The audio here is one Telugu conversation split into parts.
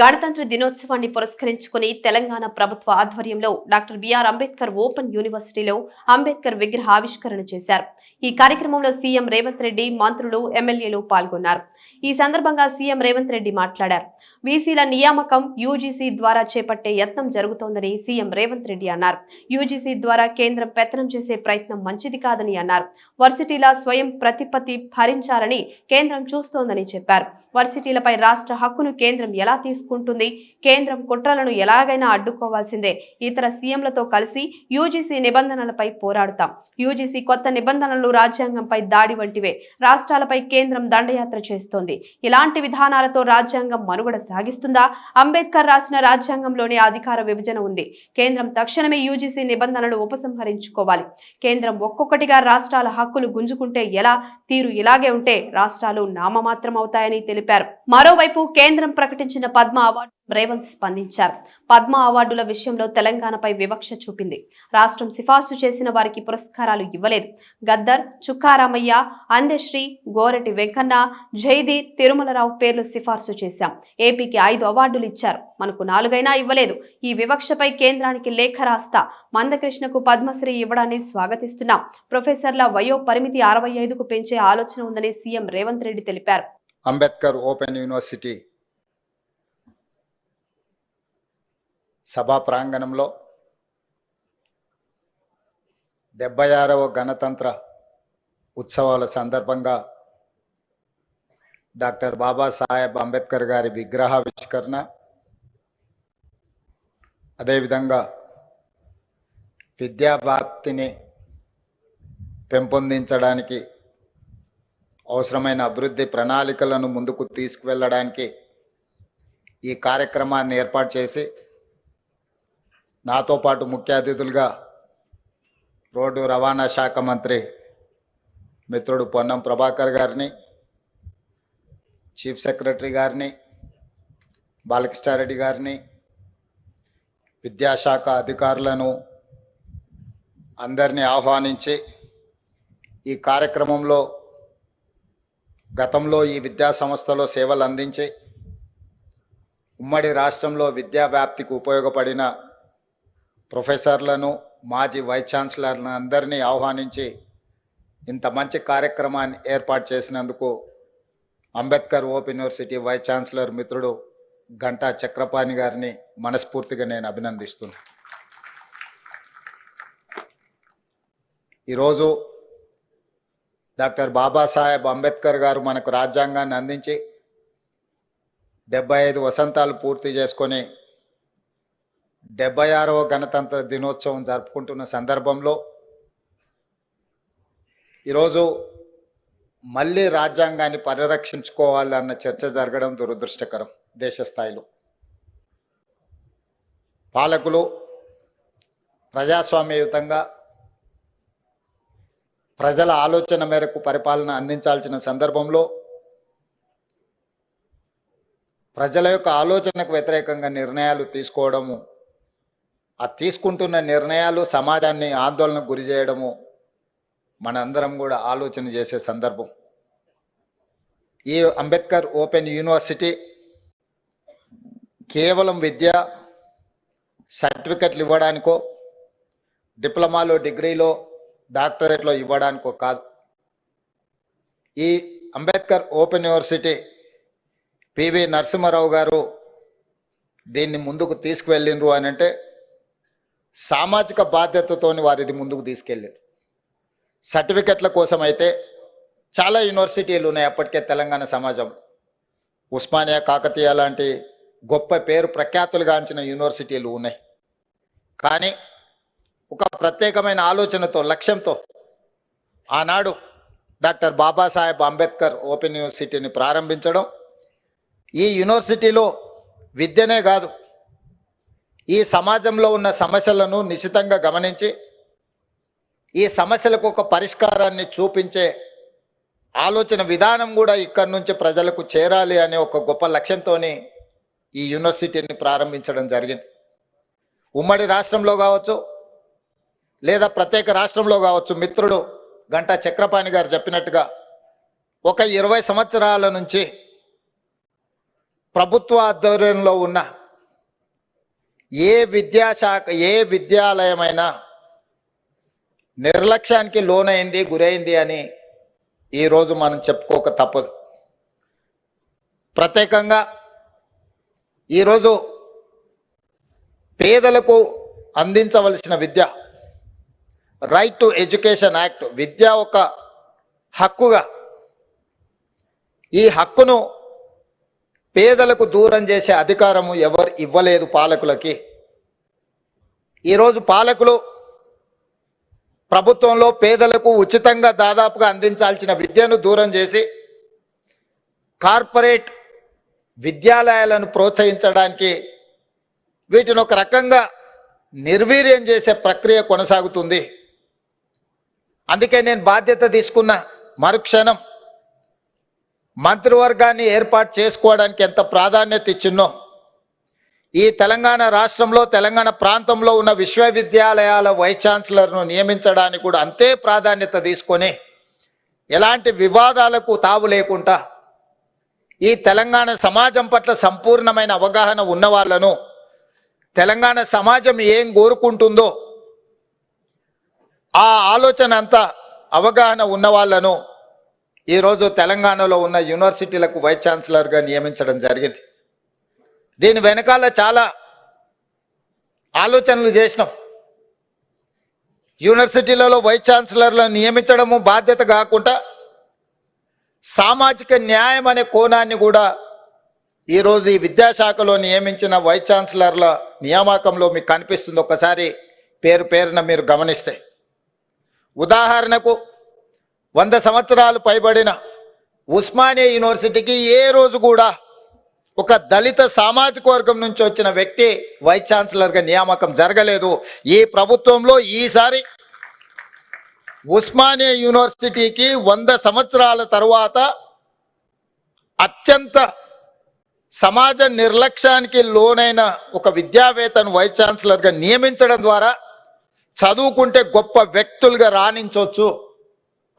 గణతంత్ర దినోత్సవాన్ని పురస్కరించుకుని తెలంగాణ ప్రభుత్వ ఆధ్వర్యంలో డాక్టర్ బిఆర్ అంబేద్కర్ ఓపెన్ యూనివర్సిటీలో అంబేద్కర్ విగ్రహ ఆవిష్కరణ చేశారు. ఈ కార్యక్రమంలో సీఎం రేవంత్ రెడ్డి మంత్రులు ఎమ్మెల్యేలు పాల్గొన్నారు. ఈ సందర్భంగా సీఎం రేవంత్ రెడ్డి మాట్లాడారు. వీసీల నియామకం యూజీసీ ద్వారా చేపట్టే యత్నం జరుగుతోందని సీఎం రేవంత్ రెడ్డి అన్నారు. యూజీసీ ద్వారా కేంద్రం పెత్తనం చేసే ప్రయత్నం మంచిది కాదని అన్నారు. వర్సిటీల స్వయం ప్రతిపత్తి భరించాలని కేంద్రం చూస్తోందని చెప్పారు. వర్సిటీలపై రాష్ట్ర హక్కును కేంద్రం ఎలా తీసుకుంటుంది? కేంద్రం కుట్రలను ఎలాగైనా అడ్డుకోవాల్సిందే. ఇతర సీఎంలతో కలిసి యూజీసీ నిబంధనలపై పోరాడుతాం. యూజీసీ కొత్త నిబంధనలు రాజ్యాంగంపై దాడి వంటివే. రాష్ట్రాలపై కేంద్రం దండయాత్ర చేస్తోంది. ఇలాంటి విధానాలతో రాజ్యాంగం మనుగడ సాగిస్తుందా? అంబేద్కర్ రాసిన రాజ్యాంగంలోనే అధికార విభజన ఉంది. కేంద్రం తక్షణమే యూజీసీ నిబంధనలు ఉపసంహరించుకోవాలి. కేంద్రం ఒక్కొక్కటిగా రాష్ట్రాల హక్కులు గుంజుకుంటే ఎలా? తీరు ఇలాగే ఉంటే రాష్ట్రాలు నామమాత్రం అవుతాయని తెలిపారు. మరోవైపు కేంద్రం ప్రకటించిన పద్మ అవార్డు రేవంత్ స్పందించారు. పద్మ అవార్డుల విషయంలో తెలంగాణపై వివక్ష చూపింది. రాష్ట్రం సిఫార్సు చేసిన వారికి పురస్కారాలు ఇవ్వలేదు. గద్దర్ చుక్కారామయ్య అందశ్రీ గోరటి వెంకన్న జైది తిరుమలరావు పేర్లు సిఫార్సు చేశాం. ఏపీకి ఐదు అవార్డులు ఇచ్చారు. మనకు నాలుగైనా ఇవ్వలేదు. ఈ వివక్షపై కేంద్రానికి లేఖ రాస్తా మందకృష్ణకు పద్మశ్రీ ఇవ్వడాన్ని స్వాగతిస్తున్నాం. ప్రొఫెసర్ల వయో పరిమితి అరవై ఐదుకు పెంచే ఆలోచన ఉందని సీఎం రేవంత్ రెడ్డి తెలిపారు. అంబేద్కర్ ఓపెన్ యూనివర్సిటీ సభా ప్రాంగణంలో డెబ్బై ఆరవ గణతంత్ర ఉత్సవాల సందర్భంగా డాక్టర్ బాబాసాహెబ్ అంబేద్కర్ గారి విగ్రహావిష్కరణ అదేవిధంగా విద్యాభాప్తిని పెంపొందించడానికి అవసరమైన అభివృద్ధి ప్రణాళికలను ముందుకు తీసుకువెళ్ళడానికి ఈ కార్యక్రమాన్ని ఏర్పాటు చేసి నాతో పాటు ముఖ్య అతిథులుగా రోడ్డు రవాణా శాఖ మంత్రి మిత్రుడు పొన్నం ప్రభాకర్ గారిని చీఫ్ సెక్రటరీ గారిని బాలకృష్ణారెడ్డి గారిని విద్యాశాఖ అధికారులను అందరినీ ఆహ్వానించి ఈ కార్యక్రమంలో గతంలో ఈ విద్యా సంస్థలో సేవలు అందించి ఉమ్మడి రాష్ట్రంలో విద్యా వ్యాప్తికి ఉపయోగపడిన ప్రొఫెసర్లను మాజీ వైస్ ఛాన్సలర్లను అందరినీ ఆహ్వానించి ఇంత మంచి కార్యక్రమాన్ని ఏర్పాటు చేసినందుకు Ambedkar open university vice chancellor మిత్రుడు గంటా చక్రపాణి గారిని మనస్ఫూర్తిగా నేను అభినందిస్తున్నా. ఈరోజు డాక్టర్ బాబాసాహెబ్ అంబేద్కర్ గారు మనకు రాజ్యాంగాన్ని అందించి డెబ్బై ఐదు వసంతాలు పూర్తి చేసుకొని డెబ్బై ఆరవ గణతంత్ర దినోత్సవం జరుపుకుంటున్న సందర్భంలో ఈరోజు మళ్ళీ రాజ్యాంగాన్ని పరిరక్షించుకోవాలన్న చర్చ జరగడం దురదృష్టకరం దేశ స్థాయిలో. పాలకులు ప్రజాస్వామ్యయుతంగా ప్రజల ఆలోచన మేరకు పరిపాలన అందించాల్సిన సందర్భంలో ప్రజల యొక్క ఆలోచనకు వ్యతిరేకంగా నిర్ణయాలు తీసుకోవడము ఆ తీసుకుంటున్న నిర్ణయాలు సమాజాన్ని ఆందోళనకు గురి చేయడము మనందరం కూడా ఆలోచన చేసే సందర్భం. ఈ అంబేద్కర్ ఓపెన్ యూనివర్సిటీ కేవలం విద్య సర్టిఫికెట్లు ఇవ్వడానికో డిప్లొమాలో డిగ్రీలో డాక్టరేట్లో ఇవ్వడానికో కాదు. ఈ Ambedkar open university PV Narasimha Rao గారు దీన్ని ముందుకు తీసుకువెళ్ళిండ్రు అని అంటే సామాజిక బాధ్యతతోని వారిని ముందుకు తీసుకెళ్ళారు. సర్టిఫికెట్ల కోసం అయితే చాలా యూనివర్సిటీలు ఉన్నాయి అప్పటికే తెలంగాణ సమాజంలో ఉస్మానియా కాకతీయ లాంటి గొప్ప పేరు ప్రఖ్యాతులుగాంచిన యూనివర్సిటీలు ఉన్నాయి. కానీ ఒక ప్రత్యేకమైన ఆలోచనతో లక్ష్యంతో ఆనాడు డాక్టర్ బాబాసాహెబ్ అంబేద్కర్ ఓపెన్ యూనివర్సిటీని ప్రారంభించడం ఈ యూనివర్సిటీలో విద్యనే కాదు ఈ సమాజంలో ఉన్న సమస్యలను నిశితంగా గమనించి ఈ సమస్యలకు ఒక పరిష్కారాన్ని చూపించే ఆలోచన విధానం కూడా ఇక్కడి నుంచి ప్రజలకు చేరాలి అనే ఒక గొప్ప లక్ష్యంతో ఈ యూనివర్సిటీని ప్రారంభించడం జరిగింది. ఉమ్మడి రాష్ట్రంలో కావచ్చు లేదా ప్రత్యేక రాష్ట్రంలో కావచ్చు మిత్రుడు గంటా చక్రపాణి గారు చెప్పినట్టుగా ఒక ఇరవై సంవత్సరాల నుంచి ప్రభుత్వ ఆధ్వర్యంలో ఉన్న ఏ విద్యాశాఖ ఏ విద్యాలయమైనా నిర్లక్ష్యానికి లోనైంది గురైంది అని ఈరోజు మనం చెప్పుకోక తప్పదు. ప్రత్యేకంగా ఈరోజు పేదలకు అందించవలసిన విద్య రైట్ టు ఎడ్యుకేషన్ యాక్ట్ విద్య ఒక హక్కుగా ఈ హక్కును పేదలకు దూరం చేసే అధికారము ఎవరు ఇవ్వలేదు పాలకులకి. ఈరోజు పాలకులు ప్రభుత్వంలో పేదలకు ఉచితంగా దాదాపుగా అందించాల్సిన విద్యను దూరం చేసి కార్పొరేట్ విద్యాలయాలను ప్రోత్సహించడానికి వీటిని ఒక రకంగా నిర్వీర్యం చేసే ప్రక్రియ కొనసాగుతుంది. అందుకే నేను బాధ్యత తీసుకున్న మరుక్షణం మంత్రివర్గాన్ని ఏర్పాటు చేసుకోవడానికి ఎంత ప్రాధాన్యత ఇచ్చిందో ఈ తెలంగాణ రాష్ట్రంలో తెలంగాణ ప్రాంతంలో ఉన్న విశ్వవిద్యాలయాల వైస్ ఛాన్సలర్ను నియమించడానికి కూడా అంతే ప్రాధాన్యత తీసుకొని ఎలాంటి వివాదాలకు తావు లేకుండా ఈ తెలంగాణ సమాజం పట్ల సంపూర్ణమైన అవగాహన ఉన్న వాళ్ళను తెలంగాణ సమాజం ఏం కోరుకుంటుందో ఆ ఆలోచన అంతా అవగాహన ఉన్న వాళ్ళను ఈరోజు తెలంగాణలో ఉన్న యూనివర్సిటీలకు వైస్ ఛాన్సలర్గా నియమించడం జరిగింది. దీని వెనకాల చాలా ఆలోచనలు చేసినాం. యూనివర్సిటీలలో వైస్ ఛాన్సలర్లను నియమించడము బాధ్యత కాకుండా సామాజిక న్యాయం అనే కోణాన్ని కూడా ఈరోజు ఈ విద్యాశాఖలో నియమించిన వైస్ ఛాన్సలర్ల నియామకంలో మీకు కనిపిస్తుంది. ఒక్కసారి పేరు పేరున మీరు గమనిస్తే. ఉదాహరణకు వంద సంవత్సరాలు పైబడిన ఉస్మానియా యూనివర్సిటీకి ఏ రోజు కూడా ఒక దళిత సామాజిక వర్గం నుంచి వచ్చిన వ్యక్తి వైస్ ఛాన్సలర్గా నియామకం జరగలేదు. ఈ ప్రభుత్వంలో ఈసారి ఉస్మానియా యూనివర్సిటీకి వంద సంవత్సరాల తరువాత అత్యంత సమాజ నిర్లక్ష్యానికి లోనైన ఒక విద్యావేత్తను వైస్ ఛాన్సలర్గా నియమించడం ద్వారా చదువుకుంటే గొప్ప వ్యక్తులుగా రాణించవచ్చు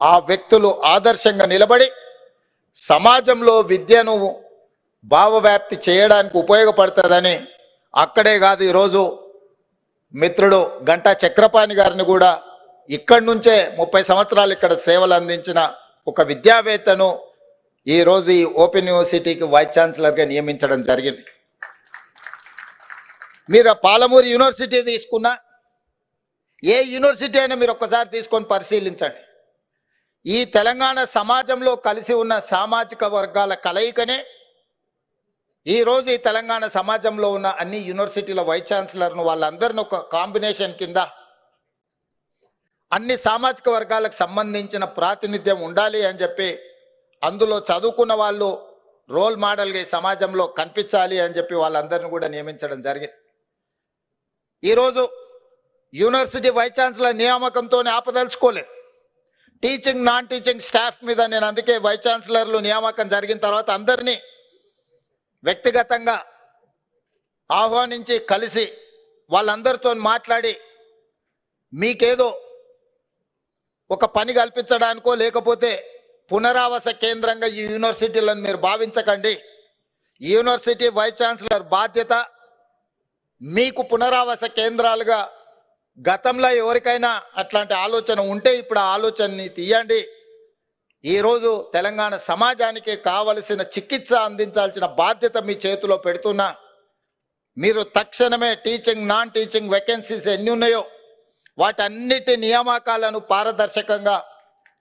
ఆ వ్యక్తులు ఆదర్శంగా నిలబడి సమాజంలో విద్యను భావవ్యాప్తి చేయడానికి ఉపయోగపడుతుందని అక్కడే కాదు ఈరోజు మిత్రుడు గంటా చక్రపాణి గారిని కూడా ఇక్కడి నుంచే ముప్పై సంవత్సరాలు ఇక్కడ సేవలు అందించిన ఒక విద్యావేత్తను ఈరోజు ఈ ఓపెన్ యూనివర్సిటీకి వైస్ ఛాన్సలర్గా నియమించడం జరిగింది. మీరు పాలమూరు యూనివర్సిటీ తీసుకున్నా ఏ యూనివర్సిటీ అయినా మీరు ఒక్కసారి తీసుకొని పరిశీలించండి. ఈ తెలంగాణ సమాజంలో కలిసి ఉన్న సామాజిక వర్గాల కలయికనే. ఈ రోజు ఈ తెలంగాణ సమాజంలో ఉన్న అన్ని యూనివర్సిటీల వైస్ ఛాన్సలర్ను వాళ్ళందరిని ఒక కాంబినేషన్ కింద అన్ని సామాజిక వర్గాలకు సంబంధించిన ప్రాతినిధ్యం ఉండాలి అని చెప్పి అందులో చదువుకున్న వాళ్ళు రోల్ మోడల్గా ఈ సమాజంలో కనిపించాలి అని చెప్పి వాళ్ళందరిని కూడా నియమించడం జరిగింది ఈరోజు యూనివర్సిటీ వైస్ ఛాన్సలర్ నియామకంతోనే ఆపదలుచుకోలేదు. టీచింగ్ నాన్ టీచింగ్ స్టాఫ్ మీద నేను అందుకే వైస్ ఛాన్సలర్లు నియామకం జరిగిన తర్వాత అందరినీ వ్యక్తిగతంగా ఆహ్వానించి కలిసి వాళ్ళందరితో మాట్లాడి మీకేదో ఒక పని కల్పించడానికో లేకపోతే పునరావాస కేంద్రంగా ఈ యూనివర్సిటీలను మీరు భావించకండి. యూనివర్సిటీ వైస్ ఛాన్సలర్ బాధ్యత మీకు పునరావాస కేంద్రాలుగా గతంలో ఎవరికైనా అట్లాంటి ఆలోచన ఉంటే ఇప్పుడు ఆ ఆలోచనని తీయండి. ఈరోజు తెలంగాణ సమాజానికి కావలసిన చికిత్స అందించాల్సిన బాధ్యత మీ చేతిలో పెడుతున్నా. మీరు తక్షణమే టీచింగ్ నాన్ టీచింగ్ వేకెన్సీస్ ఎన్ని ఉన్నాయో వాటన్నిటి నియామకాలను పారదర్శకంగా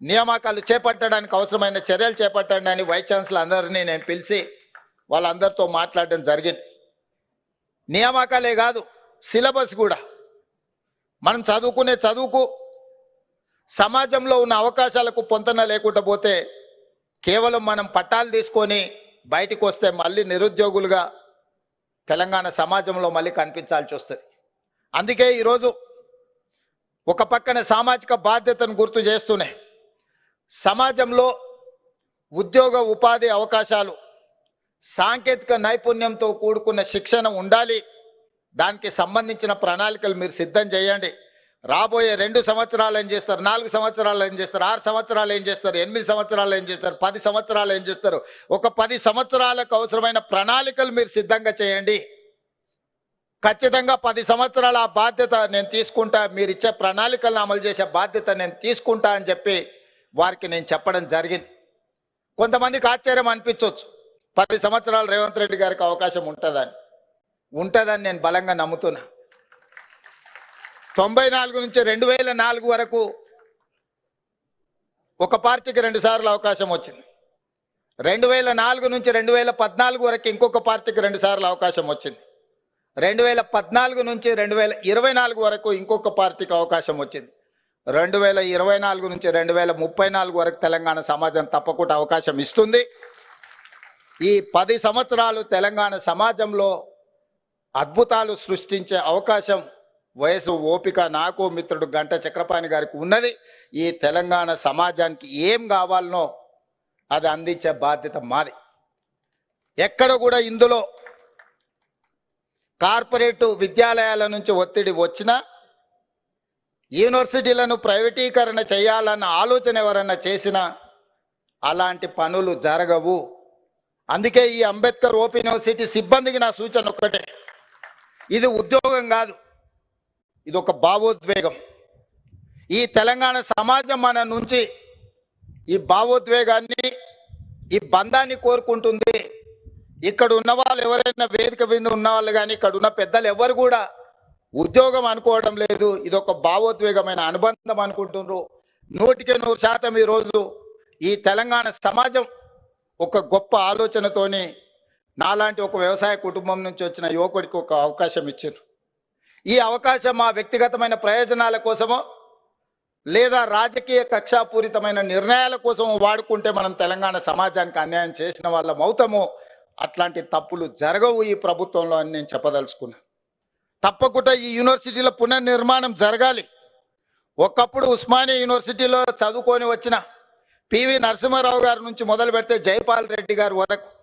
నియామకాలు చేపట్టడానికి అవసరమైన చర్యలు చేపట్టండి అని వైస్ ఛాన్సలర్ అందరినీ నేను పిలిచి వాళ్ళందరితో మాట్లాడడం జరిగింది. నియామకాలే కాదు సిలబస్ కూడా. మనం చదువుకునే చదువుకు సమాజంలో ఉన్న అవకాశాలకు పొంతన లేకుండా పోతే కేవలం మనం పట్టాలు తీసుకొని బయటికి వస్తే మళ్ళీ నిరుద్యోగులుగా తెలంగాణ సమాజంలో మళ్ళీ కనిపించాల్సి వస్తుంది. అందుకే ఈరోజు ఒక పక్కన సామాజిక బాధ్యతను గుర్తు చేస్తూనే సమాజంలో ఉద్యోగ ఉపాధి అవకాశాలు సాంకేతిక నైపుణ్యంతో కూడుకున్న శిక్షణ ఉండాలి. దానికి సంబంధించిన ప్రణాళికలు మీరు సిద్ధం చేయండి. రాబోయే రెండు సంవత్సరాలు ఏం చేస్తారు? నాలుగు సంవత్సరాలు ఏం చేస్తారు? ఆరు సంవత్సరాలు ఏం చేస్తారు? ఎనిమిది సంవత్సరాలు ఏం చేస్తారు? పది సంవత్సరాలు ఏం చేస్తారు? ఒక పది సంవత్సరాలకు అవసరమైన ప్రణాళికలు మీరు సిద్ధంగా చేయండి. ఖచ్చితంగా పది సంవత్సరాల ఆ బాధ్యత నేను తీసుకుంటా మీరు ఇచ్చే ప్రణాళికలను అమలు చేసే బాధ్యత నేను తీసుకుంటా అని చెప్పి వారికి నేను చెప్పడం జరిగింది. కొంతమందికి ఆశ్చర్యం అనిపించవచ్చు పది సంవత్సరాలు రేవంత్ రెడ్డి గారికి అవకాశం ఉంటుందని. ఉంటుందని నేను బలంగా నమ్ముతున్నా. తొంభై నాలుగు నుంచి రెండు వేల నాలుగు వరకు ఒక పార్టీకి రెండు సార్లు అవకాశం వచ్చింది. రెండు వేల నాలుగు నుంచి రెండు వేల పద్నాలుగు వరకు ఇంకొక పార్టీకి రెండు సార్లు అవకాశం వచ్చింది. రెండు వేల పద్నాలుగు నుంచి రెండు వేల ఇరవై నాలుగు వరకు ఇంకొక పార్టీకి అవకాశం వచ్చింది. రెండు వేల ఇరవై నాలుగు నుంచి రెండు వేల ముప్పై నాలుగు వరకు తెలంగాణ సమాజం తప్పకుండా అవకాశం ఇస్తుంది. ఈ పది సంవత్సరాలు తెలంగాణ సమాజంలో అద్భుతాలు సృష్టించే అవకాశం వయసు ఓపిక నాకు మిత్రుడు గంట చక్రపాణి గారికి ఉన్నది. ఈ తెలంగాణ సమాజానికి ఏం కావాలనో అది అందించే బాధ్యత మాది. ఎక్కడ కూడా ఇందులో కార్పొరేట్ విద్యాలయాల నుంచి ఒత్తిడి వచ్చినా యూనివర్సిటీలను ప్రైవేటీకరణ చేయాలన్న ఆలోచన ఎవరన్నా చేసినా అలాంటి పనులు జరగవు. అందుకే ఈ అంబేద్కర్ ఓపెన్ యూనివర్సిటీ సిబ్బందికి నా సూచన ఒక్కటే. ఇది ఉద్యోగం కాదు. ఇది ఒక భావోద్వేగం. ఈ తెలంగాణ సమాజం మన నుంచి ఈ భావోద్వేగాన్ని ఈ బంధాన్ని కోరుకుంటుంది. ఇక్కడ ఉన్న వాళ్ళు ఎవరైనా వేదిక మీద ఉన్న వాళ్ళు కానీ ఇక్కడ ఉన్న పెద్దలు ఎవరు కూడా ఉద్యోగం అనుకోవడం లేదు. ఇది ఒక భావోద్వేగమైన అనుబంధం అనుకుంటున్నారు నూటికి నూరు శాతం ఈరోజు ఈ తెలంగాణ సమాజం ఒక గొప్ప ఆలోచనతోని నాలాంటి ఒక వ్యవసాయ కుటుంబం నుంచి వచ్చిన యువకుడికి ఒక అవకాశం ఇచ్చారు. ఈ అవకాశం మా వ్యక్తిగతమైన ప్రయోజనాల కోసమో లేదా రాజకీయ కక్షాపూరితమైన నిర్ణయాల కోసం వాడుకుంటే మనం తెలంగాణ సమాజానికి అన్యాయం చేసిన వాళ్ళం అవుతాము అట్లాంటి తప్పులు జరగవు ఈ ప్రభుత్వంలో అని నేను చెప్పదలుచుకున్నా. తప్పకుండా ఈ యూనివర్సిటీల పునర్నిర్మాణం జరగాలి. ఒకప్పుడు ఉస్మానియా యూనివర్సిటీలో చదువుకొని వచ్చిన పివి నరసింహారావు గారి నుంచి మొదలు పెడితే జైపాల్ రెడ్డి గారి వరకు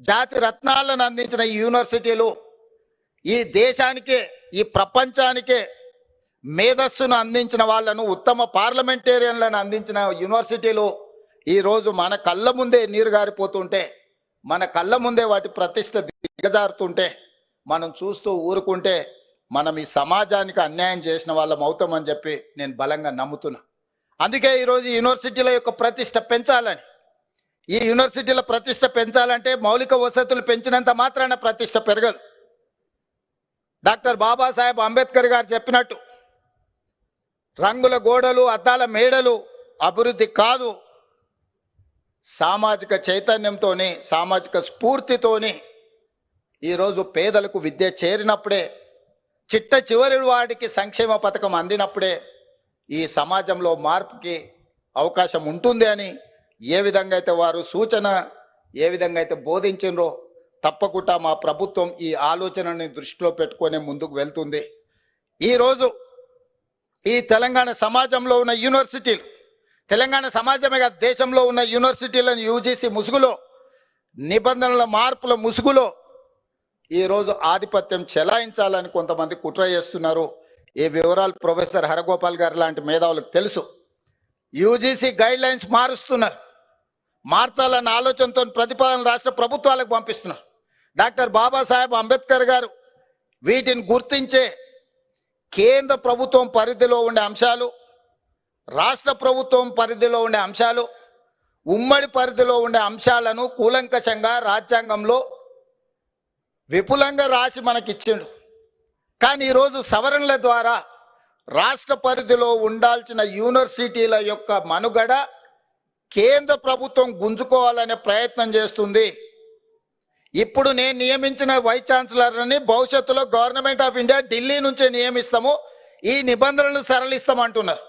జాతి రత్నాలను అందించిన ఈ యూనివర్సిటీలు ఈ దేశానికే ఈ ప్రపంచానికే మేధస్సును అందించిన వాళ్ళను ఉత్తమ పార్లమెంటేరియన్లను అందించిన యూనివర్సిటీలు ఈరోజు మన కళ్ళ ముందే నీరు గారిపోతుంటే మన కళ్ళ ముందే వాటి ప్రతిష్ట దిగజారుతుంటే మనం చూస్తూ ఊరుకుంటే మనం ఈ సమాజానికి అన్యాయం చేసిన వాళ్ళం అవుతామని చెప్పి నేను బలంగా నమ్ముతున్నా. అందుకే ఈరోజు యూనివర్సిటీల యొక్క ప్రతిష్ట పెంచాలని ఈ యూనివర్సిటీల ప్రతిష్ట పెంచాలంటే మౌలిక వసతులు పెంచినంత మాత్రాన ప్రతిష్ట పెరగదు. డాక్టర్ బాబాసాహెబ్ అంబేద్కర్ గారు చెప్పినట్టు రంగుల గోడలు అద్దాల మేడలు అభివృద్ధి కాదు. సామాజిక చైతన్యంతోని సామాజిక స్ఫూర్తితోని ఈరోజు పేదలకు విద్య చేరినప్పుడే చిట్ట చివరి వాడికి సంక్షేమ పథకం అందినప్పుడే ఈ సమాజంలో మార్పుకి అవకాశం ఉంటుంది అని ఏ విధంగా అయితే వారు సూచన ఏ విధంగా అయితే బోధించిండ్రో తప్పకుండా మా ప్రభుత్వం ఈ ఆలోచనని దృష్టిలో పెట్టుకొని ముందుకు వెళ్తుంది. ఈరోజు ఈ తెలంగాణ సమాజంలో ఉన్న యూనివర్సిటీలు తెలంగాణ సమాజమే కాదు దేశంలో ఉన్న యూనివర్సిటీలను యూజీసీ ముసుగులో నిబంధనల మార్పుల ముసుగులో ఈరోజు ఆధిపత్యం చెలాయించాలని కొంతమంది కుట్ర చేస్తున్నారు. ఈ వివరాలు ప్రొఫెసర్ హరగోపాల్ గారు లాంటి మేధావులకు తెలుసు. యూజీసీ గైడ్ లైన్స్ మారుస్తున్నారు. మార్చాలన్న ఆలోచనతో ప్రతిపాదన రాష్ట్ర ప్రభుత్వాలకు పంపిస్తున్నారు. డాక్టర్ బాబాసాహెబ్ అంబేద్కర్ గారు వీటిని గుర్తించే కేంద్ర ప్రభుత్వం పరిధిలో ఉండే అంశాలు రాష్ట్ర ప్రభుత్వం పరిధిలో ఉండే అంశాలు ఉమ్మడి పరిధిలో ఉండే అంశాలను కూలంకషంగా రాజ్యాంగంలో విపులంగా రాసి మనకిచ్చిండు. కానీ ఈరోజు సవరణల ద్వారా రాష్ట్ర పరిధిలో ఉండాల్సిన యూనివర్సిటీల యొక్క మనుగడ కేంద్ర ప్రభుత్వం గుంజుకోవాలనే ప్రయత్నం చేస్తుంది. ఇప్పుడు నేను నియమించిన వైస్ ఛాన్సలర్ని భవిష్యత్తులో గవర్నమెంట్ ఆఫ్ ఇండియా ఢిల్లీ నుంచే నియమిస్తాము. ఈ నిబంధనలను సరళిస్తామంటున్నారు.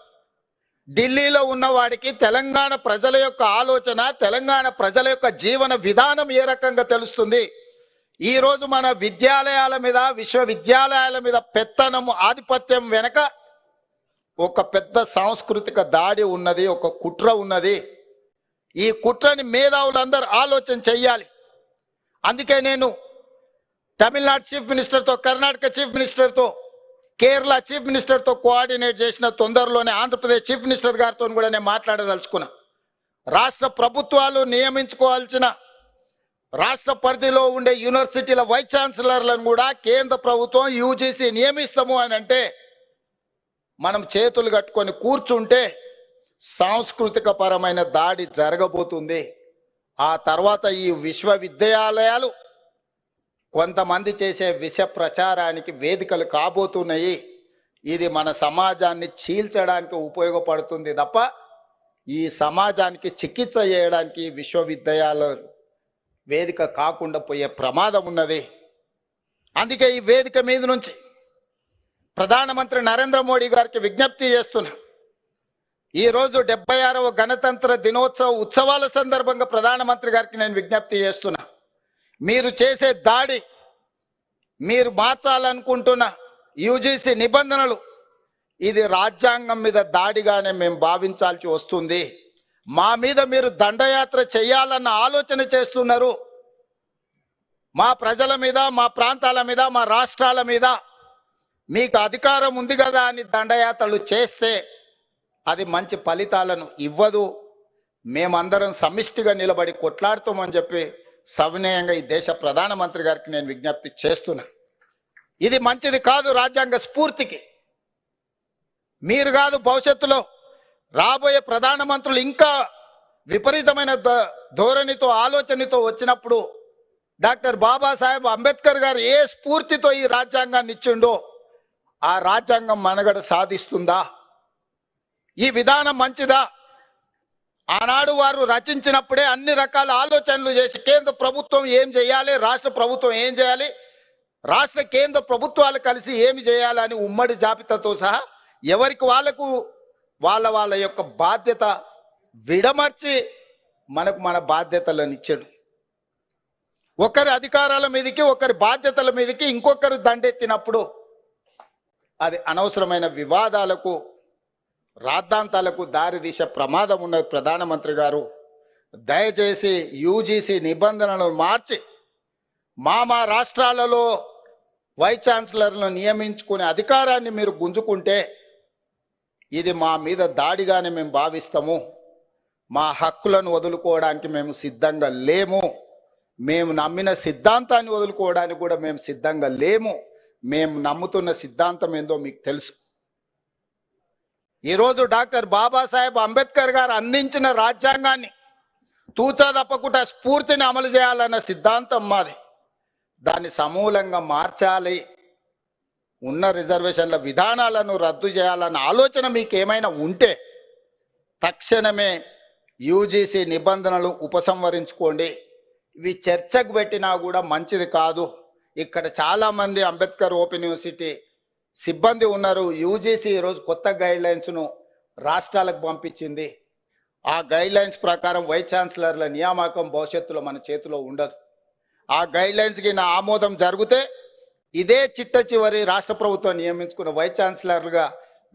ఢిల్లీలో ఉన్న వాడికి తెలంగాణ ప్రజల యొక్క ఆలోచన తెలంగాణ ప్రజల యొక్క జీవన విధానం ఏ రకంగా తెలుస్తుంది? ఈరోజు మన విద్యాలయాల మీద విశ్వవిద్యాలయాల మీద పెత్తనము ఆధిపత్యం వెనక ఒక పెద్ద సాంస్కృతిక దాడి ఉన్నది ఒక కుట్ర ఉన్నది. ఈ కుట్రని మేధావులందరూ ఆలోచన చెయ్యాలి. అందుకే నేను తమిళనాడు చీఫ్ మినిస్టర్తో కర్ణాటక చీఫ్ మినిస్టర్తో కేరళ చీఫ్ మినిస్టర్తో కోఆర్డినేట్ చేసిన తొందరలోనే ఆంధ్రప్రదేశ్ చీఫ్ మినిస్టర్ గారితో కూడా నేను మాట్లాడదలుచుకున్నా. రాష్ట్ర ప్రభుత్వాలు నియమించుకోవాల్సిన రాష్ట్ర పరిధిలో ఉండే యూనివర్సిటీల వైస్ ఛాన్సలర్లను కూడా కేంద్ర ప్రభుత్వం యూజీసీ నియమిస్తాము అని అంటే మనం చేతులు కట్టుకొని కూర్చుంటే సాంస్కృతిక పరమైన దాడి జరగబోతుంది. ఆ తర్వాత ఈ విశ్వవిద్యాలయాలు కొంతమంది చేసే విష ప్రచారానికి వేదికలు కాబోతున్నాయి. ఇది మన సమాజాన్ని చీల్చడానికి ఉపయోగపడుతుంది తప్ప ఈ సమాజానికి చికిత్స చేయడానికి విశ్వవిద్యాలయాలు వేదిక కాకుండా పోయే ప్రమాదం ఉన్నది. అందుకే ఈ వేదిక మీద నుంచి ప్రధానమంత్రి నరేంద్ర మోడీ గారికి విజ్ఞప్తి చేస్తున్నా. ఈరోజు డెబ్బై ఆరవ గణతంత్ర దినోత్సవ ఉత్సవాల సందర్భంగా ప్రధానమంత్రి గారికి నేను విజ్ఞప్తి చేస్తున్నా. మీరు చేసే దాడి మీరు మార్చాలనుకుంటున్న యూజీసీ నిబంధనలు ఇది రాజ్యాంగం మీద దాడిగానే మేము భావించాల్సి వస్తుంది. మా మీద మీరు దండయాత్ర చేయాలన్న ఆలోచన చేస్తున్నారు. మా ప్రజల మీద మా ప్రాంతాల మీద మా రాష్ట్రాల మీద మీకు అధికారం ఉంది కదా అని దండయాత్రలు చేస్తే అది మంచి ఫలితాలను ఇవ్వదు. మేమందరం సమిష్టిగా నిలబడి కొట్లాడుతామని చెప్పి సవినయంగా ఈ దేశ ప్రధానమంత్రి గారికి నేను విజ్ఞప్తి చేస్తున్నా. ఇది మంచిది కాదు రాజ్యాంగ స్ఫూర్తికి. మీరు కాదు భవిష్యత్తులో రాబోయే ప్రధానమంత్రులు ఇంకా విపరీతమైన ధోరణితో ఆలోచనతో వచ్చినప్పుడు డాక్టర్ బాబాసాహెబ్ అంబేద్కర్ గారు ఏ స్ఫూర్తితో ఈ రాజ్యాంగాన్ని ఇచ్చిండో ఆ రాజ్యాంగం మనగడ సాధిస్తుందా? ఈ విధానం మంచిదా? ఆనాడు వారు రచించినప్పుడే అన్ని రకాల ఆలోచనలు చేసి కేంద్ర ప్రభుత్వం ఏం చేయాలి రాష్ట్ర ప్రభుత్వం ఏం చేయాలి రాష్ట్ర కేంద్ర ప్రభుత్వాలు కలిసి ఏమి చేయాలని ఉమ్మడి జాబితాతో సహా ఎవరికి వాళ్ళకు వాళ్ళ వాళ్ళ యొక్క బాధ్యత విడమర్చి మనకు మన బాధ్యతలను ఇచ్చాడు. ఒకరి అధికారాల మీదకి ఒకరి బాధ్యతల మీదకి ఇంకొకరు దండెత్తినప్పుడు అది అనవసరమైన వివాదాలకు రాద్ధాంతాలకు దారితీసే ప్రమాదం ఉన్నది ప్రధానమంత్రి గారు దయచేసి యూజీసీ నిబంధనలను మార్చి మా మా రాష్ట్రాలలో వైస్ ఛాన్సలర్ను నియమించుకునే అధికారాన్ని మీరు గుంజుకుంటే ఇది మా మీద దాడిగానే మేము భావిస్తాము. మా హక్కులను వదులుకోవడానికి మేము సిద్ధంగా లేము. మేము నమ్మిన సిద్ధాంతాన్ని వదులుకోవడానికి కూడా మేము సిద్ధంగా లేము. మేము నమ్ముతున్న సిద్ధాంతం ఏందో మీకు తెలుసు. ఈరోజు డాక్టర్ బాబాసాహెబ్ అంబేద్కర్ గారు అందించిన రాజ్యాంగాన్ని తూచా తప్పకుండా స్ఫూర్తిని అమలు చేయాలన్న సిద్ధాంతం మాది. దాన్ని సమూలంగా మార్చాలి. ఉన్న రిజర్వేషన్ల విధానాలను రద్దు చేయాలన్న ఆలోచన మీకు ఏమైనా ఉంటే తక్షణమే యూజీసీ నిబంధనలు ఉపసంహరించుకోండి. ఇవి చర్చకు పెట్టినా కూడా మంచిది కాదు. ఇక్కడ చాలా మంది అంబేద్కర్ ఓపెన్ యూనివర్సిటీ సిబ్బంది ఉన్నారు. యూజీసీ ఈరోజు కొత్త గైడ్ లైన్స్ను రాష్ట్రాలకు పంపించింది. ఆ గైడ్ లైన్స్ ప్రకారం వైస్ ఛాన్సలర్ల నియామకం భవిష్యత్తులో మన చేతిలో ఉండదు. ఆ గైడ్ లైన్స్కి నా ఆమోదం జరిగితే ఇదే చిట్ట చివరి రాష్ట్ర ప్రభుత్వం నియమించుకున్న వైస్ ఛాన్సలర్లుగా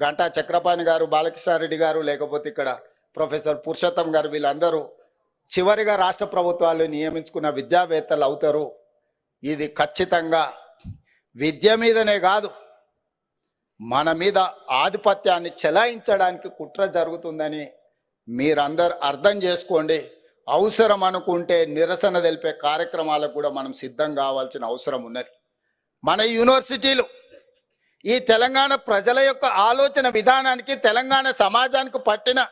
గంటా చక్రపాణి గారు బాలకృష్ణారెడ్డి గారు లేకపోతే ఇక్కడ ప్రొఫెసర్ పురుషోత్తం గారు వీళ్ళందరూ చివరిగా రాష్ట్ర ప్రభుత్వాలు నియమించుకున్న విద్యావేత్తలు అవుతారు. ఇది ఖచ్చితంగా విద్య మీదనే కాదు. మన మీద ఆధిపత్యాన్ని చెలాయించడానికి కుట్ర జరుగుతుందని మీరందరు అర్థం చేసుకోండి. అవసరం అనుకుంటే నిరసన తెలిపే కార్యక్రమాలకు కూడా మనం సిద్ధం కావాల్సిన అవసరం ఉన్నది. మన యూనివర్సిటీలు ఈ తెలంగాణ ప్రజల యొక్క ఆలోచన విధానానికి తెలంగాణ సమాజానికి పట్టిన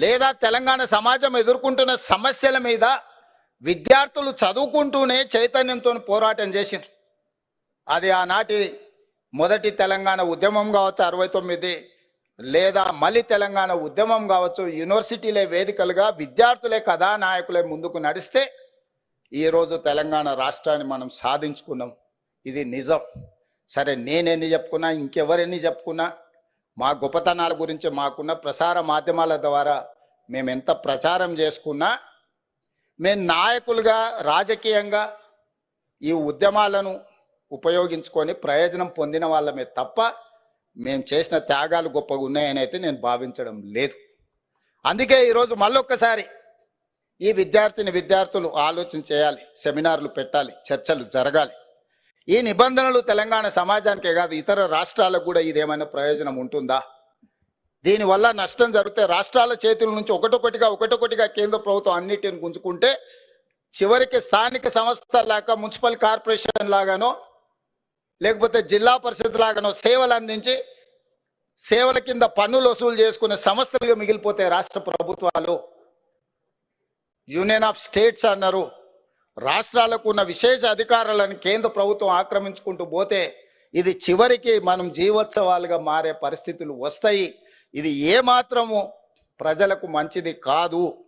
లేదా తెలంగాణ సమాజం ఎదుర్కొంటున్న సమస్యల మీద విద్యార్థులు చదువుకుంటూనే చైతన్యంతో పోరాటం చేసిండ్రు. అది ఆనాటి మొదటి తెలంగాణ ఉద్యమం కావచ్చు అరవై తొమ్మిది లేదా మళ్ళీ తెలంగాణ ఉద్యమం కావచ్చు యూనివర్సిటీలే వేదికలుగా విద్యార్థులే కథానాయకులే ముందుకు నడిస్తే ఈరోజు తెలంగాణ రాష్ట్రాన్ని మనం సాధించుకున్నాం. ఇది నిజం. సరే నేనేన్ని చెప్పుకున్నా ఇంకెవరెన్ని చెప్పుకున్నా మా గొప్పతనాల గురించి మాకున్న ప్రసార మాధ్యమాల ద్వారా మేము ఎంత ప్రచారం చేసుకున్నా మేము నాయకులుగా రాజకీయంగా ఈ ఉద్యమాలను ఉపయోగించుకొని ప్రయోజనం పొందిన వాళ్ళమే తప్ప మేము చేసిన త్యాగాలు గొప్పగా ఉన్నాయని అయితే నేను భావించడం లేదు. అందుకే ఈరోజు మళ్ళొక్కసారి ఈ విద్యార్థిని విద్యార్థులు ఆలోచన చేయాలి సెమినార్లు పెట్టాలి చర్చలు జరగాలి. ఈ నిబంధనలు తెలంగాణ సమాజానికే కాదు ఇతర రాష్ట్రాలకు కూడా ఇదేమైనా ప్రయోజనం ఉంటుందా? దీనివల్ల నష్టం జరిగితే రాష్ట్రాల చేతుల నుంచి ఒకటొకటిగా ఒకటొకటిగా కేంద్ర ప్రభుత్వం అన్నిటిని గుంజుకుంటే చివరికి స్థానిక సంస్థ లాగా మున్సిపల్ కార్పొరేషన్ లాగానో లేకపోతే జిల్లా పరిషత్ లాగానో సేవలు అందించి సేవల కింద పన్నులు వసూలు చేసుకునే సంస్థలుగా మిగిలిపోతే రాష్ట్ర ప్రభుత్వాలు. యూనియన్ ఆఫ్ స్టేట్స్ అన్నారు. రాష్ట్రాలకు ఉన్న విశేష అధికారాలను కేంద్ర ప్రభుత్వం ఆక్రమించుకుంటూ పోతే ఇది చివరికి మనం జీవోత్సవాలుగా మారే పరిస్థితులు వస్తాయి. ఇది ఏమాత్రము ప్రజలకు మంచిది కాదు.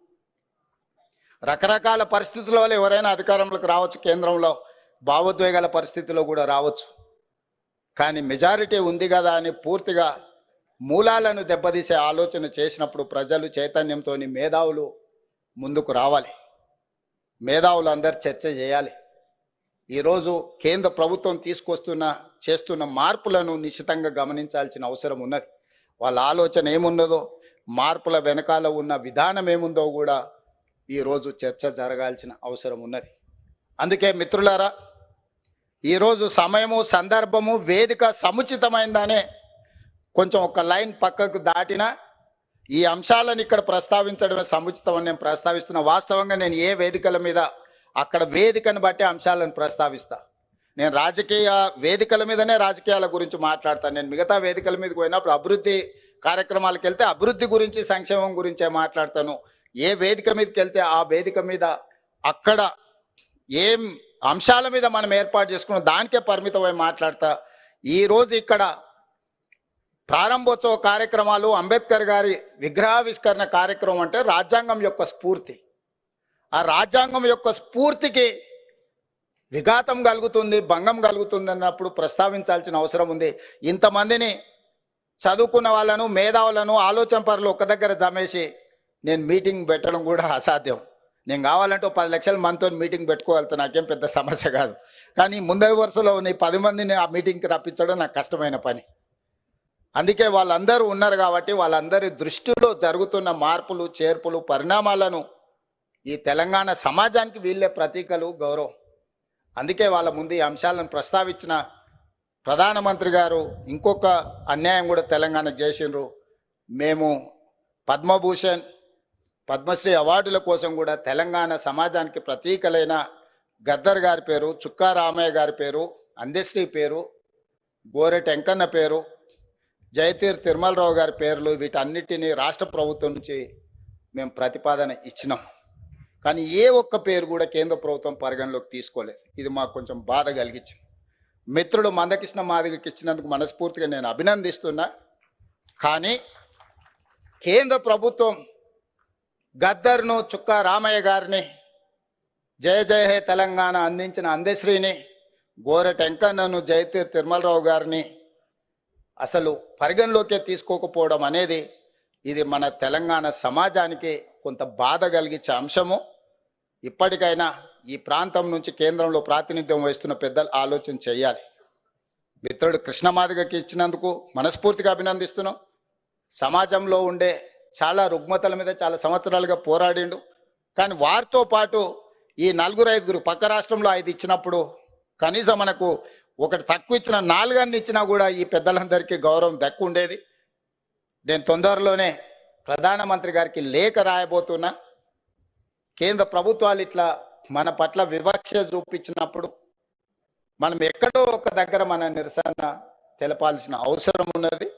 రకరకాల పరిస్థితుల వల్ల ఎవరైనా అధికారంలోకి రావచ్చు కేంద్రంలో భావోద్వేగాల పరిస్థితిలో కూడా రావచ్చు. కానీ మెజారిటీ ఉంది కదా అని పూర్తిగా మూలాలను దెబ్బతీసే ఆలోచన చేసినప్పుడు ప్రజలు చైతన్యంతో మేధావులు ముందుకు రావాలి. మేధావులు అందరు చర్చ చేయాలి. ఈరోజు కేంద్ర ప్రభుత్వం తీసుకొస్తున్న చేస్తున్న మార్పులను నిశ్చితంగా గమనించాల్సిన అవసరం ఉన్నది. వాళ్ళ ఆలోచన ఏమున్నదో మార్పుల వెనకాల ఉన్న విధానం ఏముందో కూడా ఈరోజు చర్చ జరగాల్సిన అవసరం ఉన్నది. అందుకే మిత్రులారా ఈరోజు సమయము సందర్భము వేదిక సముచితమైందనే కొంచెం ఒక లైన్ పక్కకు దాటినా ఈ అంశాలను ఇక్కడ ప్రస్తావించడమే సముచితం అని నేను ప్రస్తావిస్తున్నా. వాస్తవంగా నేను ఏ వేదికల మీద అక్కడ వేదికను బట్టి అంశాలను ప్రస్తావిస్తా. నేను రాజకీయ వేదికల మీదనే రాజకీయాల గురించి మాట్లాడతాను. నేను మిగతా వేదికల మీదకి పోయినప్పుడు అభివృద్ధి కార్యక్రమాలకు వెళ్తే అభివృద్ధి గురించి సంక్షేమం గురించే మాట్లాడతాను. ఏ వేదిక మీదకి వెళ్తే ఆ వేదిక మీద అక్కడ ఏం అంశాల మీద మనం ఏర్పాటు చేసుకున్న దానికే పరిమితమై మాట్లాడతా. ఈ రోజు ఇక్కడ ప్రారంభోత్సవ కార్యక్రమాలు అంబేద్కర్ గారి విగ్రహావిష్కరణ కార్యక్రమం అంటే రాజ్యాంగం యొక్క స్ఫూర్తి. ఆ రాజ్యాంగం యొక్క స్ఫూర్తికి విఘాతం కలుగుతుంది భంగం కలుగుతుంది అన్నప్పుడు ప్రస్తావించాల్సిన అవసరం ఉంది. ఇంతమందిని చదువుకున్న వాళ్ళను మేధావులను ఆలోచన పరులు ఒక దగ్గర జమేసి నేను మీటింగ్ పెట్టడం కూడా అసాధ్యం. నేను కావాలంటే పది లక్షల మనతో మీటింగ్ పెట్టుకోగలుగుతా నాకేం పెద్ద సమస్య కాదు. కానీ ముందరి వరుసలో ఉన్న పది మందిని ఆ మీటింగ్కి రప్పించడం నాకు కష్టమైన పని. అందుకే వాళ్ళందరూ ఉన్నారు కాబట్టి వాళ్ళందరి దృష్టిలో జరుగుతున్న మార్పులు చేర్పులు పరిణామాలను ఈ తెలంగాణ సమాజానికి వీళ్ళే ప్రతీకలు గౌరవం. అందుకే వాళ్ళ ముందు ఈ అంశాలను ప్రస్తావించిన ప్రధానమంత్రి గారు ఇంకొక అన్యాయం కూడా తెలంగాణకు చేసిండ్రు. మేము పద్మభూషణ్ పద్మశ్రీ అవార్డుల కోసం కూడా తెలంగాణ సమాజానికి ప్రతీకలైన గద్దర్ గారి పేరు చుక్కా రామయ్య గారి పేరు అందశ్రీ పేరు గోరె టెంకన్న పేరు జయతీర్ తిరుమలరావు గారి పేర్లు వీటన్నిటినీ రాష్ట్ర ప్రభుత్వం నుంచి మేము ప్రతిపాదన ఇచ్చినాం. కానీ ఏ ఒక్క పేరు కూడా కేంద్ర ప్రభుత్వం పరిగణలోకి తీసుకోలేదు ఇది మాకు కొంచెం బాధ కలిగించింది. మిత్రుడు మందకృష్ణ మాదిగకి ఇచ్చినందుకు మనస్ఫూర్తిగా నేను అభినందిస్తున్నా. కానీ కేంద్ర ప్రభుత్వం గద్దర్ను చుక్క రామయ్య గారిని జయ జయ హే తెలంగాణ అందించిన అందశ్రీని గోర టెంకన్నను జయతీర్ తిరుమలరావు గారిని అసలు పరిగణలోకే తీసుకోకపోవడం అనేది ఇది మన తెలంగాణ సమాజానికి కొంత బాధ కలిగించే అంశము. ఇప్పటికైనా ఈ ప్రాంతం నుంచి కేంద్రంలో ప్రాతినిధ్యం వహిస్తున్న పెద్దలు ఆలోచన చేయాలి. మిత్రుడు కృష్ణమాదిగకి ఇచ్చినందుకు మనస్ఫూర్తిగా అభినందిస్తున్నాం. సమాజంలో ఉండే చాలా రుగ్మతల మీద చాలా సంవత్సరాలుగా పోరాడిండు. కానీ వారితో పాటు ఈ నలుగురు ఐదుగురు పక్క రాష్ట్రంలో ఐదు ఇచ్చినప్పుడు కనీసం మనకు ఒకటి తక్కువ ఇచ్చిన నాలుగన్ని ఇచ్చినా కూడా ఈ పెద్దలందరికీ గౌరవం దక్కు ఉండేది నేను తొందరలోనే ప్రధానమంత్రి గారికి లేఖ రాయబోతున్నా. కేంద్ర ప్రభుత్వాలు ఇట్లా మన పట్ల వివక్ష చూపించినప్పుడు మనం ఎక్కడో ఒక దగ్గర మన నిరసన తెలపాల్సిన అవసరం ఉన్నది.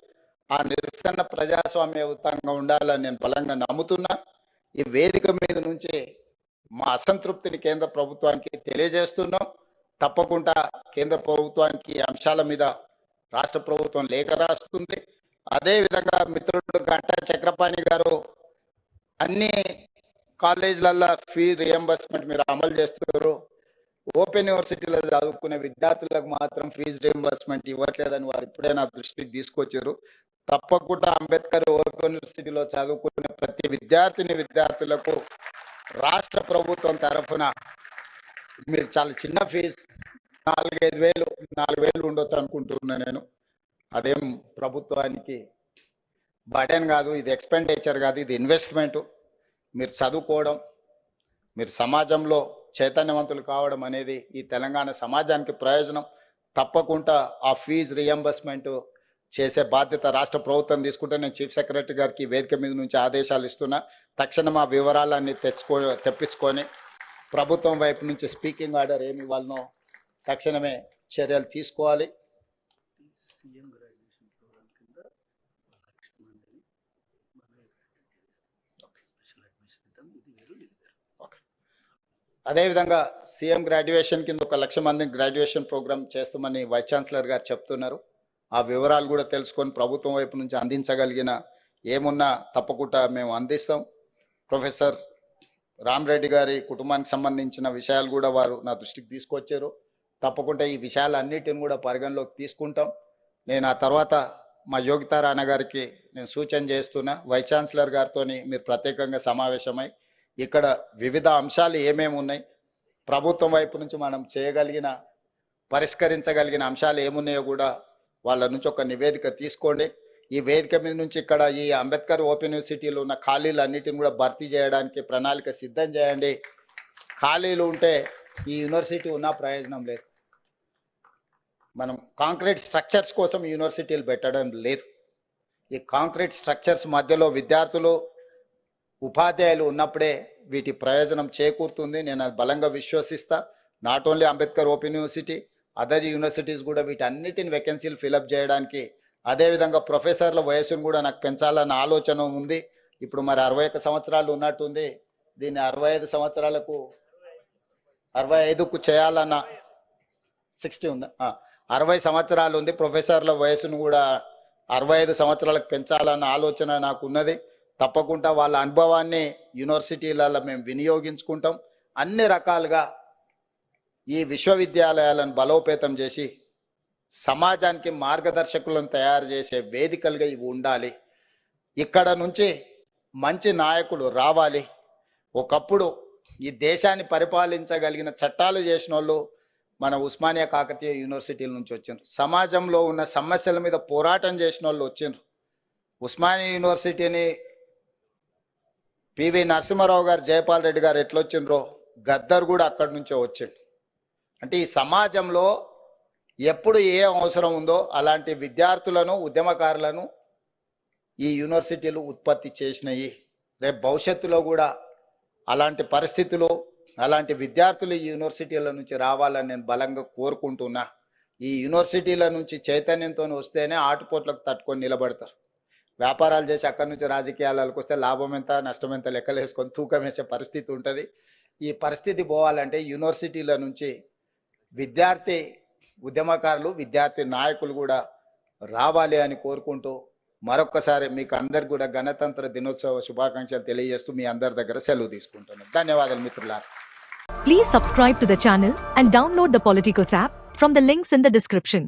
ఆ నిరసన ప్రజాస్వామ్యయుతంగా ఉండాలని నేను బలంగా నమ్ముతున్నా. ఈ వేదిక మీద నుంచి మా అసంతృప్తిని కేంద్ర ప్రభుత్వానికి తెలియజేస్తున్నాం. తప్పకుండా కేంద్ర ప్రభుత్వానికి అంశాల మీద రాష్ట్ర ప్రభుత్వం లేఖ రాస్తుంది. అదేవిధంగా మిత్రుడు గంటా చక్రపాణి గారు అన్ని కాలేజీలలో ఫీ రియంబర్స్మెంట్ మీరు అమలు చేస్తున్నారు. ఓపెన్ యూనివర్సిటీలో చదువుకునే విద్యార్థులకు మాత్రం ఫీజు రియంబర్స్మెంట్ ఇవ్వట్లేదని వారు ఇప్పుడే నా దృష్టికి తీసుకొచ్చారు. తప్పకుండా అంబేద్కర్ ఓపెన్ యూనివర్సిటీలో చదువుకునే ప్రతి విద్యార్థిని విద్యార్థులకు రాష్ట్ర ప్రభుత్వం తరఫున మీరు చాలా చిన్న ఫీజు నాలుగైదు వేలు నాలుగు వేలు ఉండొచ్చు అనుకుంటున్నా నేను. అదేం ప్రభుత్వానికి బడెన్ కాదు ఇది ఎక్స్పెండిచర్ కాదు ఇది ఇన్వెస్ట్మెంట్ మీరు చదువుకోవడం మీరు సమాజంలో చైతన్యవంతులు కావడం అనేది ఈ తెలంగాణ సమాజానికి ప్రయోజనం. తప్పకుండా ఆ ఫీజు రియంబర్స్మెంట్ చేసే బాధ్యత రాష్ట్ర ప్రభుత్వం తీసుకుంటే నేను చీఫ్ సెక్రటరీ గారికి వేదిక మీద నుంచి ఆదేశాలు ఇస్తున్నా. తక్షణం ఆ వివరాలన్నీ తెచ్చుకో తెప్పించుకొని ప్రభుత్వం వైపు నుంచి స్పీకింగ్ ఆర్డర్ ఏమి ఇవ్వాలనో తక్షణమే చర్యలు తీసుకోవాలి సీఎం గ్రాడ్యుయేషన్ ప్రోగ్రామ్ కింద లక్ష మందిని మన స్పెషల్ అడ్మిషన్ ఇద్దాం ఇది వేరు ఇది వేరు అదేవిధంగా సీఎం గ్రాడ్యుయేషన్ కింద ఒక లక్ష మందిని గ్రాడ్యుయేషన్ ప్రోగ్రామ్ చేస్తామని వైస్ ఛాన్సలర్ గారు చెప్తున్నారు. ఆ వివరాలు కూడా తెలుసుకొని ప్రభుత్వం వైపు నుంచి అందించగలిగిన ఏమున్నా తప్పకుండా మేము అందిస్తాం. ప్రొఫెసర్ రామరెడ్డి గారి కుటుంబానికి సంబంధించిన విషయాలు కూడా వారు నా దృష్టికి తీసుకొచ్చారు. తప్పకుండా ఈ విషయాలన్నిటిని కూడా పరిగణలోకి తీసుకుంటాం. నేను ఆ తర్వాత మా యోగితారాణ గారికి నేను సూచన చేస్తున్నా. వైస్ ఛాన్సలర్ గారితో మీరు ప్రత్యేకంగా సమావేశమై ఇక్కడ వివిధ అంశాలు ఏమేమి ఉన్నాయి? ప్రభుత్వం వైపు నుంచి మనం చేయగలిగిన పరిష్కరించగలిగిన అంశాలు ఏమున్నాయో కూడా వాళ్ళ నుంచి ఒక నివేదిక తీసుకోండి. ఈ వేదిక మీద నుంచి ఇక్కడ ఈ అంబేద్కర్ ఓపెన్ యూనివర్సిటీలో ఉన్న ఖాళీలు అన్నిటిని కూడా భర్తీ చేయడానికి ప్రణాళిక సిద్ధం చేయండి. ఖాళీలు ఉంటే ఈ యూనివర్సిటీ ఉన్న ప్రయోజనం లేదు. మనం కాంక్రీట్ స్ట్రక్చర్స్ కోసం యూనివర్సిటీలు పెట్టడం లేదు. ఈ కాంక్రీట్ స్ట్రక్చర్స్ మధ్యలో విద్యార్థులు ఉపాధ్యాయులు ఉన్నప్పుడే వీటి ప్రయోజనం చేకూరుతుంది. నేను అది బలంగా విశ్వసిస్తా. Not only Ambedkar open university other universities కూడా వీటన్నిటిని వెకెన్సీలు ఫిలప్ చేయడానికి. అదేవిధంగా ప్రొఫెసర్ల వయసును కూడా నాకు పెంచాలన్న ఆలోచన ఉంది. ఇప్పుడు మరి అరవై ఒక్క సంవత్సరాలు ఉన్నట్టుంది దీన్ని అరవై ఐదు సంవత్సరాలకు అరవై ఐదుకు చేయాలన్న సిక్స్టీ ఉందా. అరవై సంవత్సరాలు ఉంది. ప్రొఫెసర్ల వయసును కూడా అరవై ఐదు సంవత్సరాలకు పెంచాలన్న ఆలోచన నాకు ఉన్నది. తప్పకుండా వాళ్ళ అనుభవాన్ని యూనివర్సిటీలలో మేము వినియోగించుకుంటాం. అన్ని రకాలుగా ఈ విశ్వవిద్యాలయాలను బలోపేతం చేసి సమాజానికి మార్గదర్శకులను తయారు చేసే వేదికలుగా ఇవి ఉండాలి. ఇక్కడ నుంచి మంచి నాయకులు రావాలి. ఒకప్పుడు ఈ దేశాన్ని పరిపాలించగలిగిన చట్టాలు చేసిన వాళ్ళు మన ఉస్మానియా కాకతీయ యూనివర్సిటీల నుంచి వచ్చిండ్రు. సమాజంలో ఉన్న సమస్యల మీద పోరాటం చేసిన వాళ్ళు వచ్చిండ్రు. ఉస్మానియా యూనివర్సిటీని పివి నరసింహారావు గారు జయపాల్ రెడ్డి గారు ఎట్లొచ్చిండ్రో గద్దర్ కూడా అక్కడి నుంచే వచ్చిండు. అంటే ఈ సమాజంలో ఎప్పుడు ఏ అవసరం ఉందో అలాంటి విద్యార్థులను ఉద్యమకారులను ఈ యూనివర్సిటీలు ఉత్పత్తి చేసినాయి. రేపు భవిష్యత్తులో కూడా అలాంటి పరిస్థితులు అలాంటి విద్యార్థులు ఈ యూనివర్సిటీల నుంచి రావాలని నేను బలంగా కోరుకుంటున్నా. ఈ యూనివర్సిటీల నుంచి చైతన్యంతో వస్తేనే ఆటుపోట్లకు తట్టుకొని నిలబడతారు. వ్యాపారాలు చేసి అక్కడి నుంచి రాజకీయాలకు వస్తే లాభం ఎంత నష్టం ఎంత లెక్కలు వేసుకొని తూకం వేసే పరిస్థితి ఉంటుంది. ఈ పరిస్థితి పోవాలంటే యూనివర్సిటీల నుంచి విద్యార్థి ఉద్యమకారులు విద్యార్థి నాయకులు కూడా రావాలి అని కోరుకుంటూ మరొక్కసారి మీకు అందరు కూడా గణతంత్ర దినోత్సవ శుభాకాంక్షలు తెలియజేస్తూ మీ అందరి దగ్గర సెలవు తీసుకుంటున్నాను. ధన్యవాదాలు మిత్రులారా. Please subscribe to the channel and download the Politicos app from the links in the description